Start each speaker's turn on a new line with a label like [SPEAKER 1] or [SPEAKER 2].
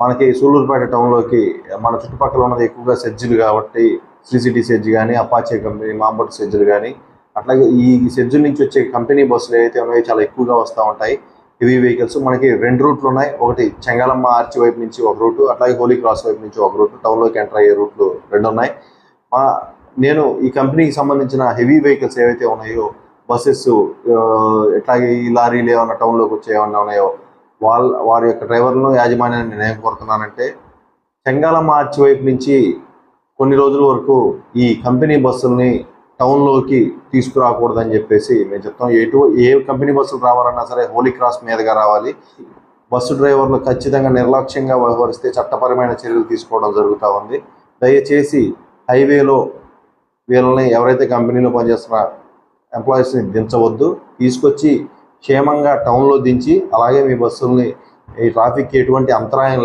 [SPEAKER 1] మనకి సూళ్ళూరుపేట టౌన్లోకి మన చుట్టుపక్కల ఉన్నది ఎక్కువగా సెజ్జులు కాబట్టి సిసిటీ సిటీ సెజ్ కానీ అపాచే కంపెనీ మాంబట్ సెజ్జులు కానీ అట్లాగే ఈ సెజ్జుల నుంచి వచ్చే కంపెనీ బస్సులు ఏవైతే ఉన్నాయో చాలా ఎక్కువగా వస్తూ ఉంటాయి. హెవీ వెహికల్స్ మనకి రెండు రూట్లు ఉన్నాయి. ఒకటి చెంగాలమ్మ ఆర్చి వైపు నుంచి ఒక రూటు అట్లాగే హోలీ క్రాస్ వైపు నుంచి ఒక రూటు టౌన్లోకి ఎంటర్ అయ్యే రూట్లు రెండు ఉన్నాయి. మా నేను ఈ కంపెనీకి సంబంధించిన హెవీ వెహికల్స్ ఏవైతే ఉన్నాయో బస్సెస్ ఇట్లాగే ఈ లారీలు ఏమైనా టౌన్లోకి వచ్చే ఏమన్నా ఉన్నాయో వాళ్ళ వారి యొక్క డ్రైవర్లను యాజమాన్యాన్ని నేను కోరుతున్నానంటే చెంగాలమ్మ ఆర్చి వైపు నుంచి కొన్ని రోజుల వరకు ఈ కంపెనీ బస్సుల్ని టౌన్లోకి తీసుకురాకూడదని చెప్పేసి మేము చెప్తాం. ఎటు ఏ కంపెనీ బస్సులు రావాలన్నా సరే హోలీ క్రాస్ మీదుగా రావాలి. బస్సు డ్రైవర్లు ఖచ్చితంగా నిర్లక్ష్యంగా వ్యవహరిస్తే చట్టపరమైన చర్యలు తీసుకోవడం జరుగుతూ ఉంది. దయచేసి హైవేలో వీళ్ళని ఎవరైతే కంపెనీలో పనిచేస్తున్న ఎంప్లాయీస్ని దించవద్దు. తీసుకొచ్చి క్షేమంగా టౌన్లో దించి అలాగే మీ బస్సుల్ని ఈ ట్రాఫిక్కి ఎటువంటి అంతరాయం